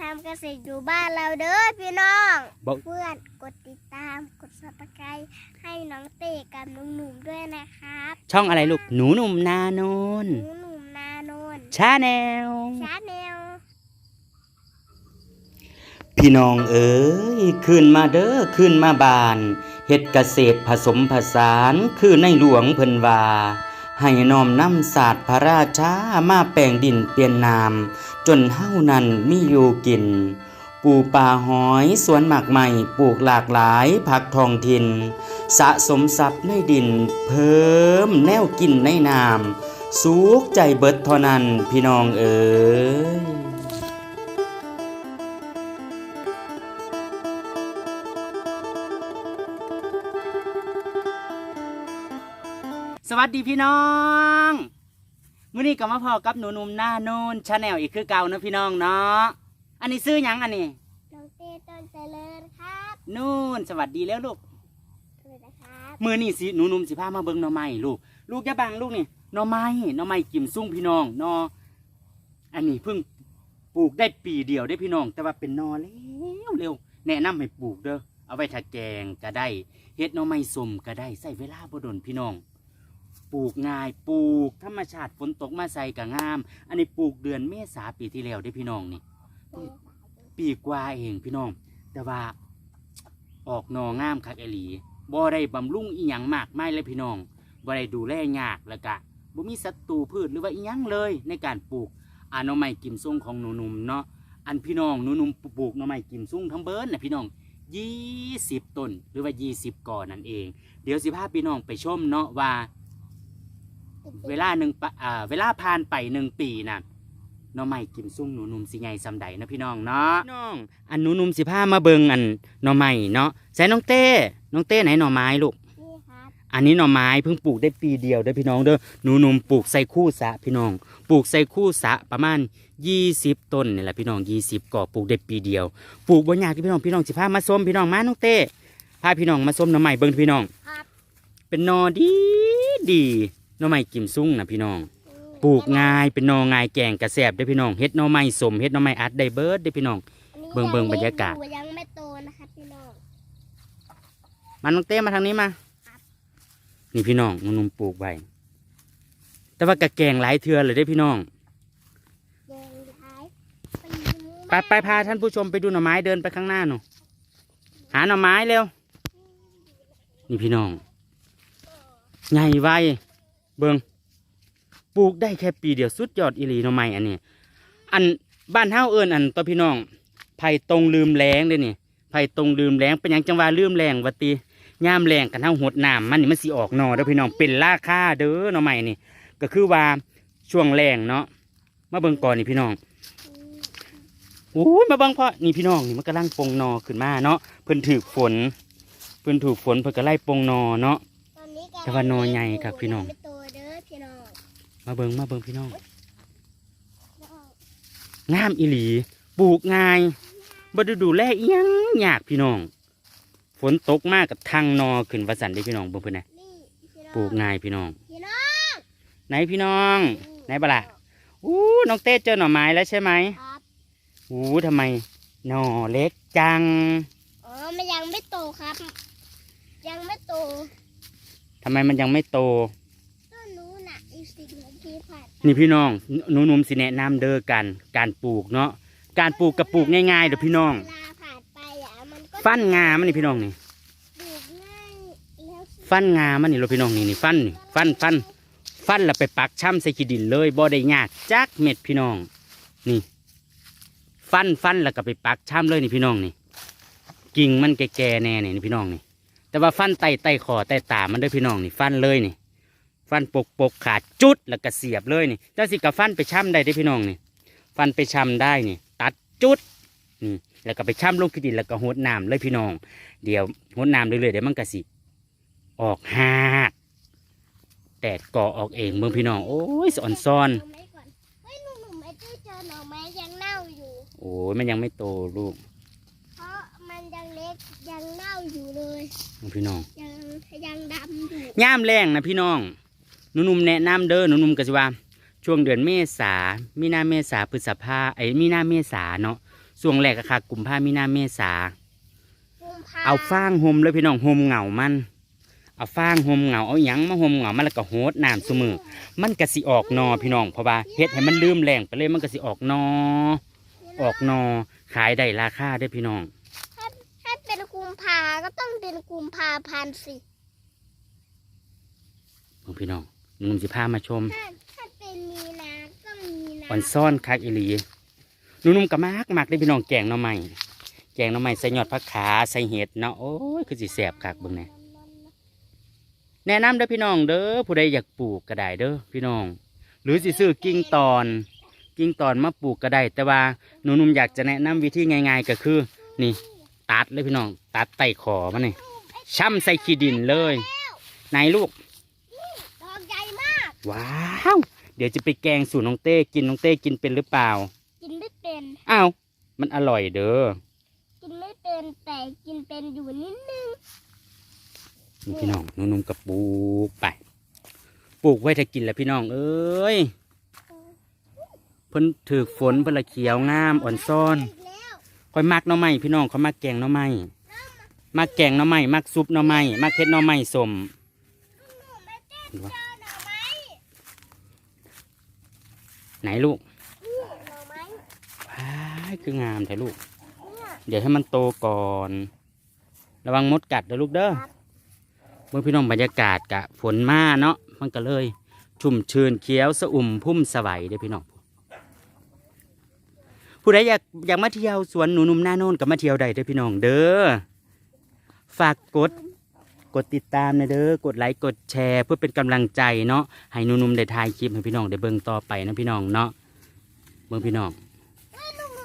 ทำเกษตรอยู่บ้านเราเด้อพี่น้องบอก เพื่อนกดติดตามกดซับสไครต์ให้น้องเต้กับน้องหนุ่มด้วยนะครับช่องอะไรลูกหนูหนุ่มนาโนนหนูหนุ่มนาโนนชาแนล ชาแนลพี่น้องเอ๋ยขึ้นมาเด้อขึ้นมาบานเฮ็ดเกษตรผสมผสานคือในหลวงเพิ่นว่า ให้น้อมนำศาสตร์พระราชามาแปลงดินเปลี่ยนนาม จนเฮานั้นมีอยู่กิน ปูป่าหอยสวนหมากใหม่ปลูกหลากหลายผักทองถิ่นสะสมทรัพย์ในดิน เพิ่มแนวกินในน้ำสุขใจเบิดเท่านั้นพี่น้องเอ๋ย สวัสดีพี่น้องมื้อนี้ก็มาพอกับหนูหนุ่มหน้าโนนชาแนลอีกคือเก่านะพี่น้องเนาะอันนี้ซื้อหยังอันนี้น้องเต้ต้นเจริญครับนู่นสวัสดีแล้วลูกสวัสดีครับมื้อนี้สิหนูหนุ่มสิพามาเบิ่งหน่อไม้ลูก ลูกอย่าบังลูกนี่หน่อไม้หน่อไม้กิมซุ่งพี่น้องเนาะอันนี้เพิ่งปลูกได้ปีเดียวได้พี่น้อง แต่ว่าเป็นหนอแล้วเร็วแนะนำให้ปลูกเด้อเอาไว้ถ้าแกงก็ได้เฮ็ดหน่อไม้ส้มก็ได้ใส่เวลาบ่ดนพี่น้อง ปลูกง่ายปลูก ธรรมชาติฝนตกมาใส่ก็งาม อันนี้ปลูกเดือนเมษาปีที่แล้วได้พี่น้องนี่ ปีกว่าเองพี่น้อง แต่ว่าออกหนองามคักเอหลีบ่ได้บำรุงอีหยังมากมายเลยพี่น้องบ่ได้ดูแลยากแล้วก็บ่มีศัตรูพืชหรือว่าอีหยังเลยในการปลูกอาหน่อไม้กิมซุ่งของหนูนุ่มเนาะอันพี่น้องหนูนุ่มปลูกหน่อไม้กิมซุ่งทั้งเบิร์นนะพี่น้อง20ต้นหรือว่า20ก่อนั่นเอง เดี๋ยวสิพาพี่น้องไปชมเนาะว่า เวลาหนึ่งปะอ่าเวลาผ่านไปหนึ่งปีน่ะหน้องใหม่กิมซุ่งหนูหนุ่มสิไงซำใดนะพี่น้องเนาะน้อง อันหนูหนุ่มสิพามาเบิงอันหน่อไม้เนาะใส่น้องเต้น้องเต้ไหนหน่อไม้ลูกนี่ครับอันนี้หน่อไม้เพิ่งปลูกได้ปีเดียวเด้อพี่น้องเด้อหนูหนุ่มปลูกใส่คู่สะพี่น้อง ปลูกใส่คู่สะประมาณ20ต้นนี่แหละพี่น้อง20ก่อปลูกได้ปีเดียว ปลูกบ่ยากที่พี่น้องพี่น้องสิพามาส้มพี่น้องมาน้องเต้พาพี่น้องมาส้มหน่อไม้เบิ่งพี่น้องครับเป็นหนอดีดี หน่อไม้กิมซุ่งนะพี่น้อง ปลูกง่ายเป็นหนอง่ายแกงกระแสบได้อพี่น้องเฮ็ดหน่อไม้สมเฮ็ดหน่อไม้อัดได้เบิดได้อพี่น้องอันนี้เบิ่งเบิ่งยังบรรยากาศเล็ยังไม่โตนะครับพี่น้อง มาน้องเต้มาทางนี้มา นี่พี่น้องหนุ่มๆปลูกไว้แต่ว่ากะแกงหลายเทือเลยได้อพี่น้องแดงย้ายไปไปพาท่านผู้ชมไปดูหน่อไม้เดินไปข้างหน้าหนูหาหน่อไม้เร็ว นี่พี่น้องใหญ่ไว เบิงปลูกได้แค่ปีเดียวสุดยอดอีหลีหน่อไม้อันนี้ อันบ้านเฮาเอิญอันตัวพี่น้องไผ่ตรงลืมแรงเลยนี่ไผ่ตรงลืมแรงเป็นหยังจังว่าลืมแรงวะตีย่ามแรงกันเฮาหดน้ำมันนี่มันสิออกหนอเด้อพี่น้องเป็นราคาเด้อหน่อไม้นี่ ก็คือว่าช่วงแรงเนาะมาเบิงก่อนนี่พี่น้องโอ้ยมาบังพ่อนี่พี่น้องนี่มันกำลังปงนอขึ้นมาเนาะเพิ่นถือฝน เพิ่นถูกฝนเพิ่นก็ไล่ปงนอเนาะแต่ว่านอใหญ่ครับพี่น้อง มาเบิงมาเบิงพี่น้องน้องงามอีหลีปลูกง่ายบ่ได้ดูแลอีหยังยากพี่น้อง ฝนตกมากกับทางนอขึ้นว่าสันเด้พี่น้องเบิ่งเพิ่นนะนี่พี่น้องปลูกง่ายพี่น้องพี่น้อง ไหนพี่น้องไหนบ่ล่ะอู้น้องเต้เจอหน่อไม้แล้วใช่ไหมครับอู้ทำไมหน่อเล็กจังอ๋อมันยังไม่โตครับ ยังไม่โตทำไมมันยังไม่โตต้นนู้นน่ะอีกสิบนา ทีผ่านไปนี่พี่น้องหนูหนุ่มสิแนะนำเด้อกันการปลูกเนาะการปลูกกับปลูกง่ายๆเด้อพี่น้อง เวลาผ่านไปอะมันก็ฟันงามันนี่พี่น้องนี่ปลูกง่ายแล้วสิฟันงามันนี่เราพี่น้องนี่นี่ฟันนี่ฟันฟันฟันแล้วไปปักช่ำใส่ขี้ดินเลยบ่ได้ยากจักเม็ดพี่น้อง นี่ ฟันฟันแล้วก็ไปปักช่ำเลยนี่พี่น้องนี่ กิ่งมันแก่ๆแน่นี่นี่พี่น้องนี่ แต่ว่าฟันไต่ไต่คอไต่ตามันเด้วยพี่น้องนี่ ฟันเลยนี่ ฟันปกปกขาดจุดแล้วก็เสียบเลยนี่เจ้าสิกับฟันไปช่ำได้เด้อพี่น้องนี่ฟันไปช่ำได้นี่ ตัดจุดนี่แล้วก็ไปช่ำลงขี้ดินแล้วก็หดน้ำเลยพี่น้อง เดี๋ยวหดน้ำเรื่อยๆเดี๋ยวมันก็สิออกหากแตกก่อออกเองเมืองพี่น้องโอ้ยสอนซ้อนหน่อไม้ก่อนเฮ้ยหนุ่มๆไอ้ที่เจอหน่อไม้ยังเน่าอยู่ โอ้ยมันยังไม่โตลูก เพราะมันยังเล็กยังเน่าอยู่เลยเมืองพี่น้อง ยังยังดำอยู่ย่ามแรงนะพี่น้องห นุ่มๆแนะนำเด้อหนุ่มๆก็สิว่า ช่วงเดือนเมษามีนาเมษาพฤษภาไอ้มีนาเมษาเนาะส่วงแรกก็ค่ะกลุ่มผ้ามีนาเมษากุมภาเอาฟางห่มเลยพี่น้องห่มเหงามันเอาฟางห่มเหงาเอาหยังมาห่มเหงามันแล้วก็โหดน้ำซุมือมันก็สิออกนอพี่น้องเพราะว่าเฮ็ดให้มันลืมแรงไปเลยมันก็สิออกนอ ออกนอขายได้ราคาได้อพี่น้องถ้าถ้าเป็นกุมภาก็ต้องเป็นกุมภาพันธ์สิเบิ่งพี่น้อง นุ่มสิพามาชมถ้าถ้าเป็นมีนาก็มีนาอ่อนซ่อนคักอีหลีนุ่มๆก็มากมากได้อพี่น้องแกงหน่อไม้แกงหน่อไม้ใส่ยอดผักขาใส่เห็ดเนาะโอ้ยคือสิแสบคักเบิ่งแหน่แนะนำเด้อพี่น้องเด้อผู้ใดอยากปลูกก็ได้เด้อพี่น้อง หรือสิซื้อกิ่งตอน กิ่งตอนมาปลูกก็ได้แต่ว่าหนุ่มๆอยากจะแนะนำวิธีง่าย ๆ ก็คือ นี่ ตัดเลยพี่น้อง ตัดไต่ขอมันนี่ช่ำใส่ขี้ดินเลย ไหนลูก ดอกใหญ่มาก ว้าวเดี๋ยวจะไปแกงสูตรน้องเต้กินน้องเต้กินเป็นหรือเปล่า กินไม่เป็น อ้าวมันอร่อยเด้อกินไม่เป็นแต่กินเป็นอยู่นิดนึงนี่พี่น้องนุ่มๆกับปลูกไปปลูกไว้ถ้ากินแล้วพี่น้อง เอ้ยเพิ่นถือฝนเพิ่นละเขียวงามอ่อนซ่อนอีกแล้วคอยมักหน่อไม้พี่น้องเขามักแกงหน่อไม้มักแกงหน่อไม้มักซุปหน่อไม้มักเฮ็ดหน่อไม้สมหนูไม่เต้นเจอหน่อไม้ ไหนลูกนี่หน่อไม้ว้ายคืองามแท้ลูกเนี่ยเดี๋ยวให้มันโตก่อน ระวังมดกัดเด้อลูกเด้อครับเมื่อพี่น้องบรรยากาศกะฝนมาเนาะมันก็เลย ชุ่มชื้นเขียวสะอุ่มพุ่มสวัยเด้อพี่น้องผู้ใดอยากอยากมาเที่ยวสวนหนูนุ่มหน้าโน่นก็มาเที่ยวได้เด้อพี่น้องเด้อฝากกด กดติดตามนะเด้อกดไลค์กดแชร์ เพื่อเป็นกำลังใจเนาะให้หนุ่มๆได้ถ่ายคลิปให้พี่น้องได้เบิ่งต่อไปนะพี่น้องเนาะเบิ่งพี่น้อง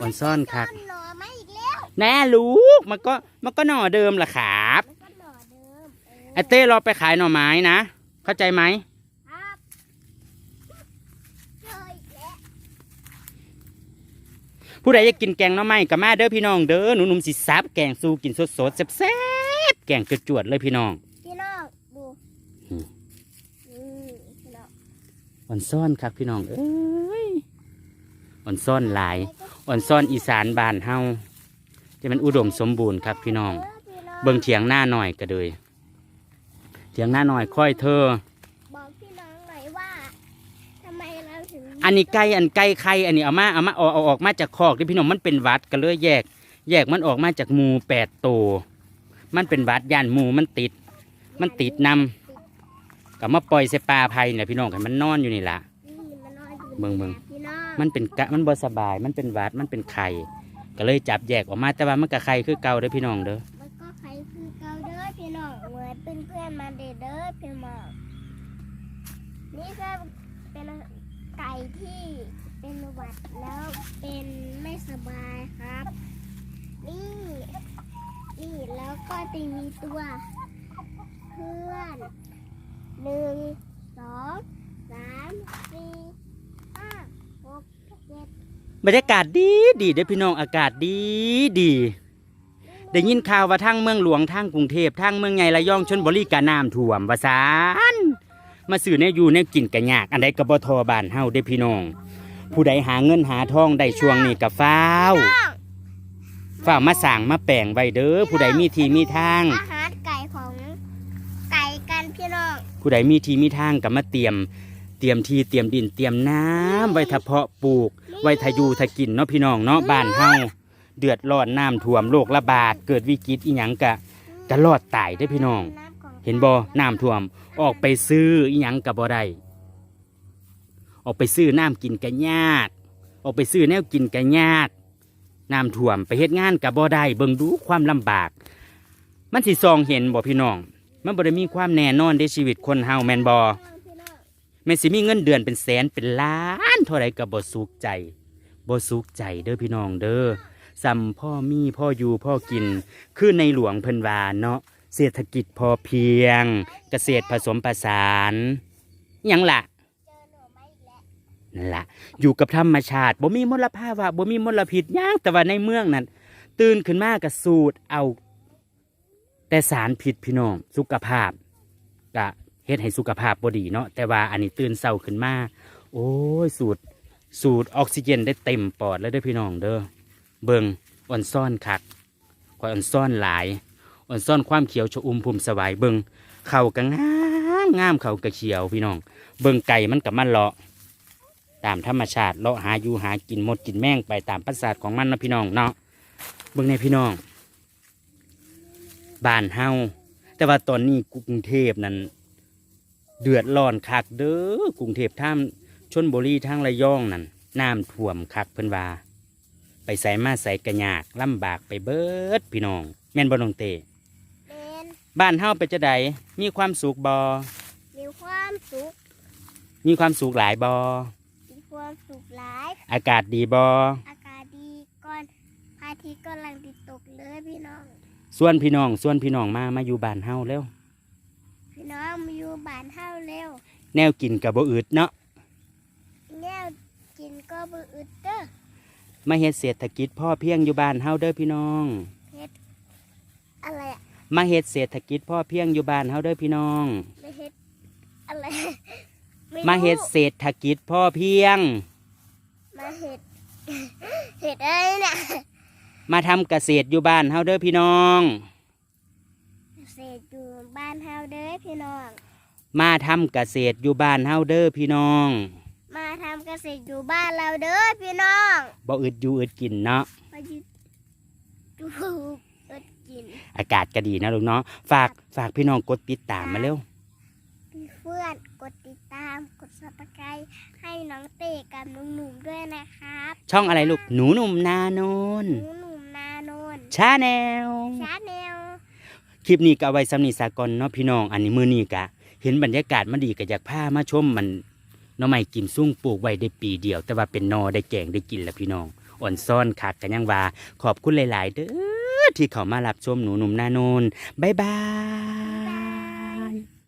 อ่อนซ่อนคักหน่อม้อีกแล้วแน่ลูกมันก็มันก็หน่อเดิมล่ะครับแล้วก็หน่อเดิมเออไอเต้รอไปขายหน่อไม้นะ เข้าใจไหมครับเจออีกแล้วผู้ใดอยากกินแกงหน่อไม้ก็มาเด้อพี่น้องเด้อหนุ่มๆสิซับแกงสู้กินสดๆแซ่บ แกงจวดๆเลยพี่น้อง พี่น้องดูอืม อืมพี่น้องอ่อนซ่อนครับพี่น้องเอ้ยอ่อนซ่อนหลายอ่อนซ่อนอีสานบ้านเฮาจะมันอุดมสมบูรณ์ครับพี่น้องเออพี่น้อง เบิ่งเถียงหน้าหน่อยก็เลยเถียงหน้าหน่อยค่อยเธอ บอกพี่น้องหน่อยว่าทำไมเราถึงอันนี้ไก่อันไก่ไข่อันนี้เอามาเอามาเอาเอาออกมาจากคอกที่พี่น้องมันเป็นหวัดก็เลยแยก แยกมันออกมาจากหมูแปดตัว มันเป็นหวัดย่านหมูมันติด มันติดนำก็มาปล่อยใส่ปลาไผ่เนี่ยพี่น้องให้มันนอนอยู่นี่ล่ะนี่มันนอนอยู่เบิ่งเบิ่งพี่น้องมันเป็นกะมันบ่สบาย มันเป็นหวัดมันเป็นไข่ก็เลยจับแยกออกมาแต่ว่ามันก็ไข่คือเก่าเด้อพี่น้องเด้อมันก็ใครคือเกาเด้อพี่น้องเหมือนเป็นเพื่อนๆมาเด้อเด้อพี่น้องนี่ก็เป็นไก่ที่เป็นหวัดแล้วเป็นไม่สบายครับ นี่ นี่แล้วก็จะมีตัว เพื่อนหนึ่งสองสามสี่ห้าหกเจ็ดบรรยากาศดีดีเด้อพี่น้องอากาศดีดีได้ยินข่าวว่าทางเมืองหลวงทางกรุงเทพทางเมืองใหญ่ระยองชนบุรีกะน้ำท่วมวาซานมาซื้อแนวอยู่แนวกินกะยาก อันใดก็บ่ทอบานเฮาเด้อพี่น้อง ผู้ใดหาเงินหาทองได้ช่วงนี้ก็ฟ้าว ฟ้าวมาสั่งมาแปลงไว้เด้อผู้ใดมีที่มีทาง อาหารไก่ของไก่กันพี่น้องผู้ใดมีที่มีทางก็มาเตรียม เตรียมที่เตรียมดินเตรียมน้ำไว้ถ้าเพาะปลูก ไว้ถ้าอยู่ถ้ากินเนาะพี่น้องเนาะบ้านเฮาเดือดร้อนน้ำท่วมโรคระบาดเกิดวิกฤตอีหยังกะกะรอดตายได้อพี่น้องเห็นบ่น้ำท่วมออกไปซื้ออีหยังกะบ่ได้ออกไปซื้อน้ำกินกะยากออกไปซื้อแนวกินกะยาก น้ำท่วมไปเฮ็ดงานกะบ่ได้เบิ่งดูความลำบาก มันสิซองเห็นบ่พี่น้อง มันบ่ได้มีความแน่นอนในชีวิตคนเฮาแมนบ่องแม่นสิมีเงินเดือนเป็นแสนเป็นล้านเท่าไรก็บ่สุขใจบ่สุขใจเด้อพี่น้องเด้อซ้ำพ่อมีพ่ออยู่พ่อกิน คือในหลวงเพิ่นว่าเนาะเศรษฐกิจพอเพียง เกษตรผสมผสานยังล่ะจอหน่อไม้อีกแล้ว นั่นละอยู่กับธรรมชาติบ่มีมลภาวะบ่มีมลพิษหยังแต่ว่าในเมืองนั้นตื่นขึ้นมาก็สูดเอา แต่สารพิษพี่น้องสุขภาพก็เฮ็ดให้สุขภาพบ่ดีเนาะแต่ว่าอันนี้ตื่นเช้าขึ้นมาโอ้ยสูดสูดออกซิเจนได้เต็มปอดแล้วเด้อพี่น้องเด้อเบิงอ่อนซ่อนคักข่อยอ่อนซ่อนหลายอ่อนซ่อนความเขียวชอุ่มภูมิสวายเบิงเข่ากังามงามเข่ากระเขียวพี่น้อง เบิงไก่มันกับมันเลาะ ตามธรรมชาติเลาะหาอยู่หากินหมดกินแม่งไปตามประสาทของมันเนาะพี่น้องเนาะเบิ่งในพี่น้องบ้านเฮาแต่ว่าตอนนี้กรุงเทพนั้นเดือดร้อนคักเด้อกรุงเทพท่ามชนบุรีทางระยองนั่นน้ำท่วมคักเพิ่นว่าไปใส่มาใส่กระยากลำบากไปเบิดพี่น้อง แม่นบ่น้องเตเป็นบ้านเฮาเป็นจะใดมีความสุขบ่มีความสุขมีความสุขหลายบ่มี ความสุขหลายอากาศดีบ่อากาศดีก่อนพระอาทิตย์กำลังติดตกเลยพี่น้องส่วนพี่น้องส่วนพี่น้องมามาอยู่บ้านเฮาแล้ว พี่น้องมาอยู่บ้านเฮาเร็วแนวกินกับบ่อืดเนาะแนวกินก็บืออึดเด้อมาเฮ็ดเศรษฐกิจพ่อเพียงอยู่บ้านเฮาเด้อพี่น้องอะไรอะมาเฮ็ดเศรษฐกิจพ่อเพียงอยู่บ้านเฮาเด้อพี่น้องไม่เฮ็ดอะไร ไรู้มาเฮ็ดเศรษฐกิจพ่อเพียง มาเฮ็ดเฮ็ดอะไรเนี่ยมาทำเกษตรอยู่บ้านเฮาเด้อพี่น้อง เศษอยู่บ้านเฮาเด้อพี่น้อง มาทำเกษตรอยู่บ้านเฮาเด้อพี่น้องมาทำเกษตรอยู่บ้านเราเด้อพี่น้องบ่อึดอยู่อึดกินเนาะมาหยุดดูรถกินอากาศก็ดีนะลูกเนาะฝากฝากพี่น้องกดติดตามมาเร็วพี่เพื่อนกดติดตามกดซับสไครต์ให้น้องเตะกับน้องหนุ่มด้วยนะครับช่องอะไรลูกหนูหนุ่มนาโนนหนูหนุ่มนาโนนชาแนลชาแนลคลิปนี้ก็เอาไว้สำนีสากลเนาะพี่น้องอันนี้มือนี้กะ เห็นบรรยากาศมันดีก็อยากพามาชมมันหน้อไม้กิมซุ่งปลูกไว้ได้ปีเดียว แต่ว่าเป็นหนอได้แกงได้กินแล้วพี่น้องอ่อนซ่อนคักกันยังว่าขอบคุณหลาย ๆ เด้อที่เขามารับชมหนูหนุ่มนาโนนบายบาย